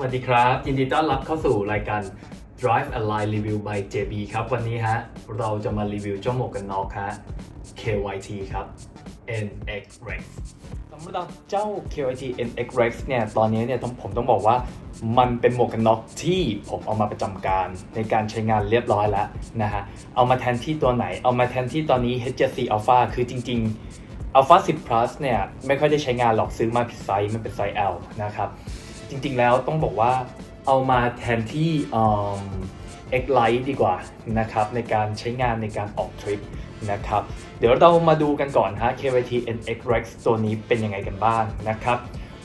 วัสดีครับ ยินดีต้อนรับเข้าสู่รายการ Drive a Line Review by JB ครับ วันนี้ฮะ เราจะมารีวิวเจ้าหมวกกันน็อกฮะ KYT ครับ NX Rex สำหรับเจ้า KYT NX Rex เนี่ย ตอนนี้เนี่ยต้องผมต้องบอกว่ามันเป็นหมวกกันน็อกที่ผมเอามาประจำการในการใช้งานเรียบร้อยแล้วนะฮะ เอามาแทนที่ตัวไหน เอามาแทนที่ตอนนี้ HJC Alpha คือจริง ๆ Alpha 10 Plus เนี่ย ไม่ค่อยได้ใช้งานหรอกซื้อมาผิดไซส์มันเป็นไซส์ L นะครับ จริงๆแล้วต้องบอกว่าเอามาแทนที่อืม X Lite ดีกว่านะครับในการใช้งานในการออกทริปนะครับเดี๋ยวเรามาดูกันก่อนฮะ KYT NX Rex ตัวนี้เป็นยังไงกันบ้างนะครับ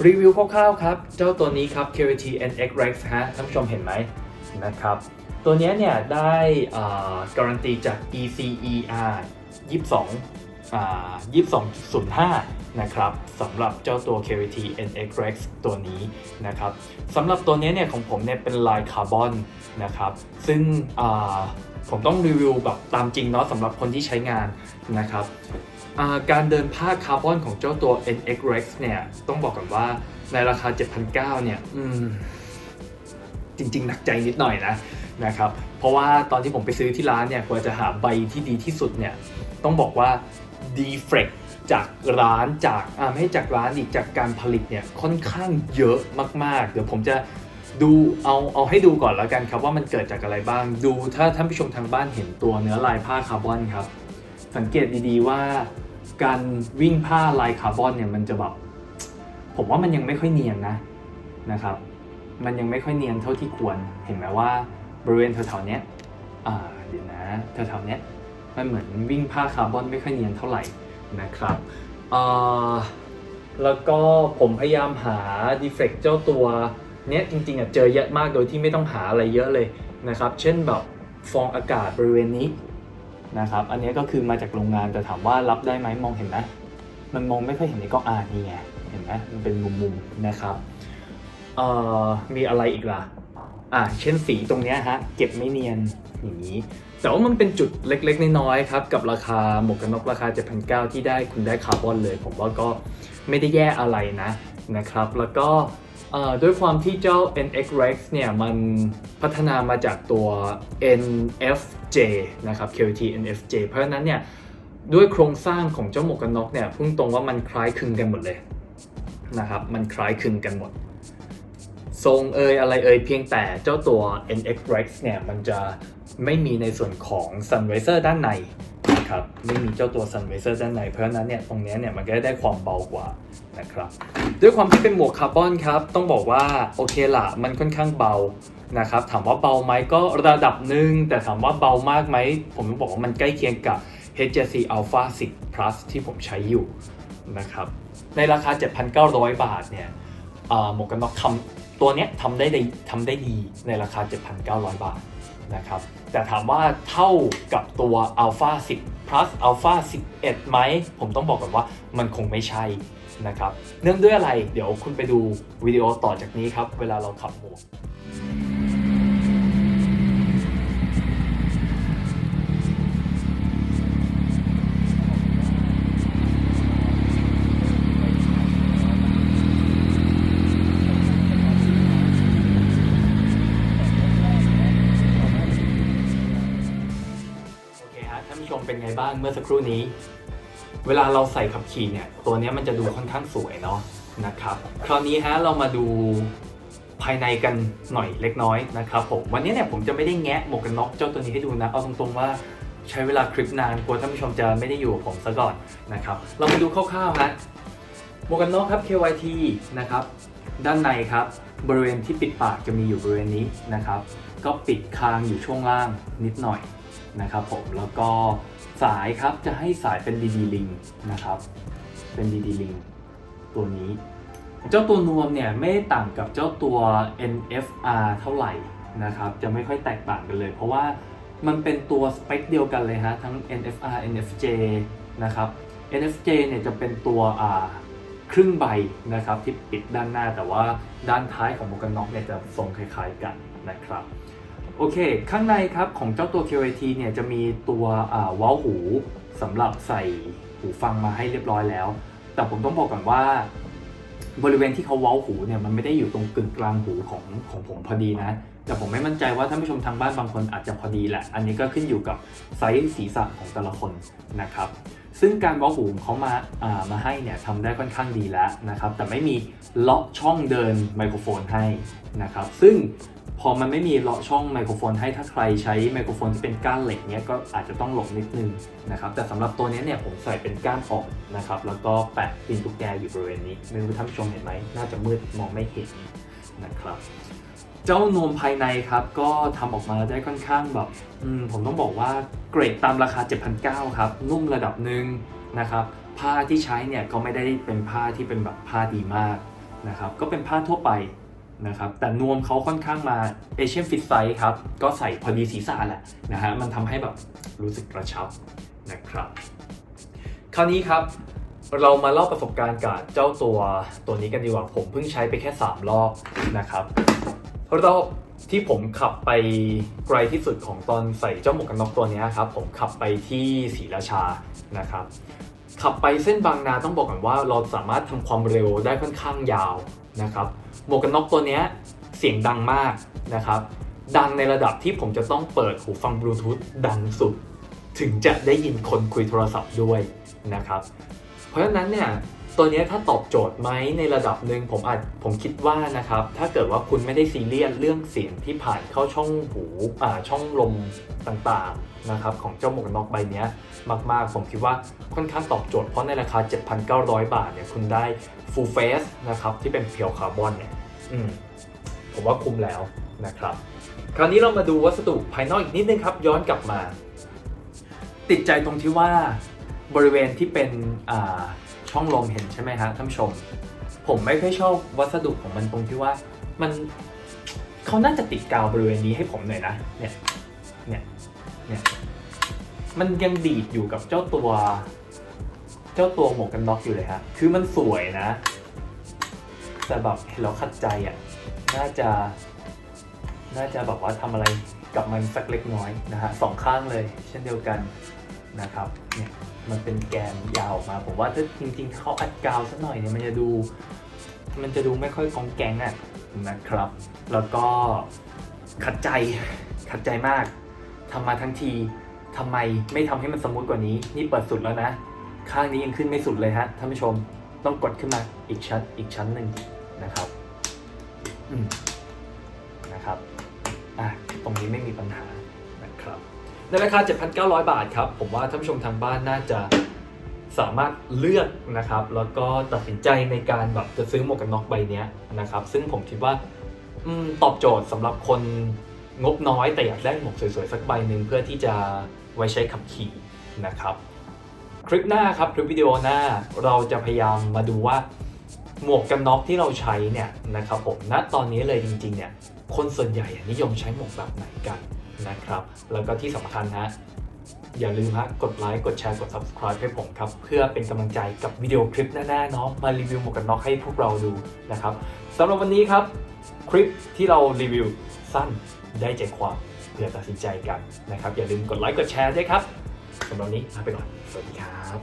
รีวิวคร่าวๆครับ เจ้าตัวนี้ครับ KYT NX Rex ฮะท่านผู้ชมเห็นไหมนะครับตัวนี้เนี่ยได้การันตีจาก ECER 22อ่า 22.05 นะครับสำหรับเจ้าตัว KVT NX Rex ตัวนี้นะครับสำหรับตัวนี้เนี่ยของผมเนี่ยเป็นลายคาร์บอนนะครับซึ่งผมต้องรีวิวแบบตามจริงเนาะสำหรับคนที่ใช้งานนะครับการเดินผ้าคาร์บอนของเจ้าตัว NX Rex เนี่ยต้องบอกกันว่าในราคา 7,900 เนี่ยจริงๆ หนักใจนิดหน่อยนะนะครับ เพราะว่าตอนที่ผมไปซื้อที่ร้านเนี่ยกว่าจะหาใบที่ดีที่สุดเนี่ยต้องบอกว่า ดีเฟกจากร้านจากอ่าไม่ใช่จากร้านอีกจากการผลิตเนี่ยค่อนข้างเยอะมาก ๆ เดี๋ยวผมจะดูเอาเอาให้ดูก่อนแล้วกันครับว่ามันเกิดจากอะไรบ้าง ดูถ้าท่านผู้ชมทางบ้านเห็นตัวเนื้อลายผ้าคาร์บอนครับ สังเกตดีๆว่าการวิ่งผ้าลายคาร์บอนเนี่ยมันจะแบบผมว่ามันยังไม่ค่อยเนียนนะนะครับ มันยังไม่ค่อยเนียนเท่าที่ควรเห็นไหมว่าบริเวณแถวๆเนี้ยอ่าเดี๋ยวนะแถวๆเนี้ย มันเหมือนวิ่งผ้าคาร์บอนไม่ค่อยเนียนเท่าไหร่นะครับแล้วก็ผมพยายามหาดีเฟกเจ้าตัวเนี้ยจริงๆอะเจอเยอะมากโดยที่ไม่ต้องหาอะไรเยอะเลยนะครับ เช่นแบบฟองอากาศบริเวณนี้นะครับ อันนี้ก็คือมาจากโรงงานแต่ถามว่ารับได้ไหมมองเห็นไหมมันมองไม่ค่อยเห็นในกล้องอ่านี่ไงเห็นไหมมันเป็นมุมๆนะครับเอ่อมีอะไรอีกล่ะอ่าเช่นสีตรงเนี้ยฮะเก็บไม่เนียนอย่างนี้ แต่ว่ามันเป็นจุดเล็กๆ น้อยๆครับ กับราคาหมวกกันน็อกราคา7,900ที่ได้คุณได้คาร์บอนเลย ผมว่าก็ไม่ได้แย่อะไรนะนะครับ แล้วก็ด้วยความที่เจ้า NX Rex เนี่ย มันพัฒนามาจากตัว NFJ นะครับ QT NFJ เพราะฉะนั้นเนี่ย ด้วยโครงสร้างของเจ้าหมวกกันน็อกเนี่ยพุ่งตรงว่ามันคล้ายคลึงกันหมดเลยนะครับ มันคล้ายคลึงกันหมด ทรงเอยอะไรเอยเพียงแต่เจ้าตัว NX Rex เนี่ย มันจะ ไม่มีในส่วนของ Sun Visor ด้านในนะครับไม่มีเจ้าตัว Sun Visor ด้านใน เพราะฉะนั้นเนี่ยตรงนี้เนี่ยมันก็ได้ความเบากว่านะครับด้วยความที่เป็นหมวกคาร์บอนครับต้องบอกว่าโอเคละมันค่อนข้างเบานะครับถามว่าเบาไหมก็ระดับหนึ่งแต่ถามว่าเบามากไหมผมต้องบอกว่ามันใกล้เคียงกับ HJC Alpha 10 Plus ที่ผมใช้อยู่นะครับในราคา 7,900 บาทเนี่ยหมวกกันน็อกทำ ตัวเนี้ยทำได้ดีทำได้ดีในราคา 7,900 บาทนะครับ แต่ถามว่าเท่ากับตัว Alpha 10 plus Alpha 11 ไหม ผมต้องบอกก่อนว่ามันคงไม่ใช่นะครับ เนื่องด้วยอะไร เดี๋ยวคุณไปดูวิดีโอต่อจากนี้ครับ เวลาเราขับหมวก โอเคฮะท่านผู้ชมเป็นไงบ้างเมื่อสักครู่นี้ เวลาเราใส่ขับขี่เนี่ย ตัวนี้มันจะดูค่อนข้างสวยเนาะนะครับ คราวนี้ฮะเรามาดูภายในกันหน่อยเล็กน้อยนะครับผมวันนี้เนี่ยผมจะไม่ได้แงะหมวกกันน็อกเจ้าตัวนี้ให้ดูนะ เอาตรงๆว่าใช้เวลาคลิปนานกลัวท่านผู้ชมจะไม่ได้อยู่กับผมซะก่อนนะครับ เรามาดูคร่าวๆฮะหมวกกันน็อกครับ KYT นะครับ ด้านในครับบริเวณที่ปิดปากจะมีอยู่บริเวณนี้นะครับ ก็ปิดคางอยู่ช่วงล่างนิดหน่อย นะครับผมแล้วก็สายครับจะให้สายเป็น DD Link นะครับ เป็น DD Link ตัวนี้ เจ้าตัวนวมเนี่ยไม่ต่างกับเจ้าตัว NFR เท่าไหร่นะครับ จะไม่ค่อยแตกต่างกันเลย เพราะว่ามันเป็นตัวสเปคเดียวกันเลยฮะทั้ง NFR NFJ นะครับ NFJ เนี่ยจะเป็นตัวอ่าครึ่งใบนะครับที่ปิดด้านหน้าแต่ว่าด้านท้ายของหมวกกันน็อกเนี่ยจะทรงคล้ายๆกันนะครับ อเค ข้างในครับของเจ้าตัว QAT เนี่ยจะมีตัวอ่าเว้าหูสำหรับใส่หูฟังมาให้เรียบร้อยแล้ว แต่ผมต้องบอกก่อนว่า บริเวณที่เขาเว้าหูเนี่ยมันไม่ได้อยู่ตรงกึ่งกลางหูของของผมพอดีนะ แต่ผมไม่มั่นใจว่าท่านผู้ชมทางบ้านบางคนอาจจะพอดีแหละ อันนี้ก็ขึ้นอยู่กับไซส์ศีรษะของแต่ละคนนะครับ ซึ่งการเว้าหูเขามาามาให้เนี่ยทำได้ค่อนข้างดีแล้วนะครับ แต่ไม่มีเลาะช่องเดินไมโครโฟนให้นะครับ ซึ่งพอมันไม่มีเลาะช่องไมโครโฟนให้ถ้าใครใช้ไมโครโฟนที่เป็นก้านเหล็กเนี่ยก็อาจจะต้องหลบนิดนึงนะครับ แต่สำหรับตัวนี้เนี่ยผมใส่เป็นก้านอ่อนนะครับ แล้วก็แปะปินตุ๊กแกอยู่บริเวณนี้ ไม่รู้ท่านผู้ชมเห็นไหม น่าจะมืดมองไม่เห็นนะครับ เจ้านวมภายในครับก็ทำออกมาได้ค่อนข้างแบบมผมต้องบอกว่าเกรดตามราคา 7,900ครับนุ่มระดับหนึ่งนะครับผ้าที่ใช้เนี่ยก็ไม่ได้เป็นผ้าที่เป็นแบบผ้าดีมากนะครับก็เป็นผ้าทั่วไปนะครับแต่นวมเขาค่อนข้างมาเอเชียนฟิตไซส์ครับก็ใส่พอดีศีรษะแหละนะฮะมันทำให้แบบรู้สึกกระชับนะครับ คราวนี้ครับเรามาเล่าประสบการณ์กับเจ้าตัวตัวนี้กันดีกว่าผมเพิ่งใช้ไปแค่ 3 รอบนะครับ รอบที่ผมขับไปไกลที่สุดของตอนใส่เจ้าหมวกกันน็อกตัวนี้ครับผมขับไปที่ศรีราชานะครับขับไปเส้นบางนาต้องบอกกันว่าเราสามารถทำความเร็วได้ค่อนข้างยาวนะครับหมวกกันน็อกตัวนี้เสียงดังมากนะครับดังในระดับที่ผมจะต้องเปิดหูฟังบลูทูธดังสุด ถึงจะได้ยินคนคุยโทรศัพท์ด้วยนะครับ เพราะฉะนั้นเนี่ยตัวนี้ถ้าตอบโจทย์ไหมในระดับหนึ่งผมอาจผมคิดว่านะครับถ้าเกิดว่าคุณไม่ได้ซีเรียสเรื่องเสียงที่ผ่านเข้าช่องหูอ่าช่องลมต่างๆนะครับของเจ้าหมวกน็อกใบเนี้ยมากๆ ผมคิดว่าค่อนข้างตอบโจทย์เพราะในราคา 7,900 บาทเนี่ยคุณได้ full face นะครับที่เป็นเพียวคาร์บอนเนี่ยอืมผมว่าคุ้มแล้วนะครับ คราวนี้เรามาดูวัสดุภายนอกอีกนิดนึงครับ ย้อนกลับมา ติดใจตรงที่ว่า บริเวณที่เป็นช่องลมเห็นใช่ไหมฮะท่านผู้ชม ผมไม่ค่อยชอบวัสดุของมันตรงที่ว่ามันเขาน่าจะติดกาวบริเวณนี้ให้ผมหน่อยนะเนี่ยเนี่ยเนี่ยมันยังดีดอยู่กับเจ้าตัว เจ้าตัวหมวกกันน็อกอยู่เลยฮะคือมันสวยนะแต่แบบเห็นแล้วขัดใจอะน่าจะ น่าจะแบบว่าทำอะไรกับมันสักเล็กน้อยนะฮะสองข้างเลยเช่นเดียวกันนะครับเนี่ย มันเป็นแกนยาวออกมา ผมว่าถ้าจริงๆเขาอัดกาวสักหน่อยเนี่ยมันจะดู มันจะดูไม่ค่อยกองแกงอะนะครับ แล้วก็ขัดใจขัดใจมากทำมาทั้งทีทำไมไม่ทำให้มันสมูทกว่านี้ นี่เปิดสุดแล้วนะ ข้างนี้ยังขึ้นไม่สุดเลยฮะท่านผู้ชมต้องกดขึ้นมาอีกชั้นอีกชั้นหนึ่งนะครับอืมนะครับอะตรงนี้ไม่มีปัญหานะครับ ในราคา 7,900 บาทครับ ผมว่าท่านผู้ชมทางบ้านน่าจะสามารถเลือกนะครับ แล้วก็ตัดสินใจในการแบบจะซื้อหมวกกันน็อกใบนี้นะครับ ซึ่งผมคิดว่าอตอบโจทย์สำหรับคนงบน้อยแต่อยากได้หมวกสวยๆ สักใบหนึ่งเพื่อที่จะไว้ใช้ขับขี่นะครับ คลิปหน้าครับคลิปวิดีโอหน้าเราจะพยายามมาดูว่าหมวกกันน็อกที่เราใช้เนี่ยนะครับผมณตอนนี้เลยจริงๆเนี่ยคนส่วนใหญ่นิยมใช้หมวกแบบไหนกัน นะครับ แล้วก็ที่สำคัญฮะอย่าลืมฮะกดไลค์กดแชร์กด subscribe ให้ผมครับ เพื่อเป็นกำลังใจกับวิดีโอคลิปหน้าๆเนาะมารีวิวหมวกกันน็อกให้พวกเราดูนะครับสำหรับวันนี้ครับคลิปที่เรารีวิวสั้นได้ใจความเพื่อตัดสินใจกันนะครับ อย่าลืมกดไลค์กดแชร์ด้วยครับสำหรับวันนี้ลาไปก่อน สวัสดีครับ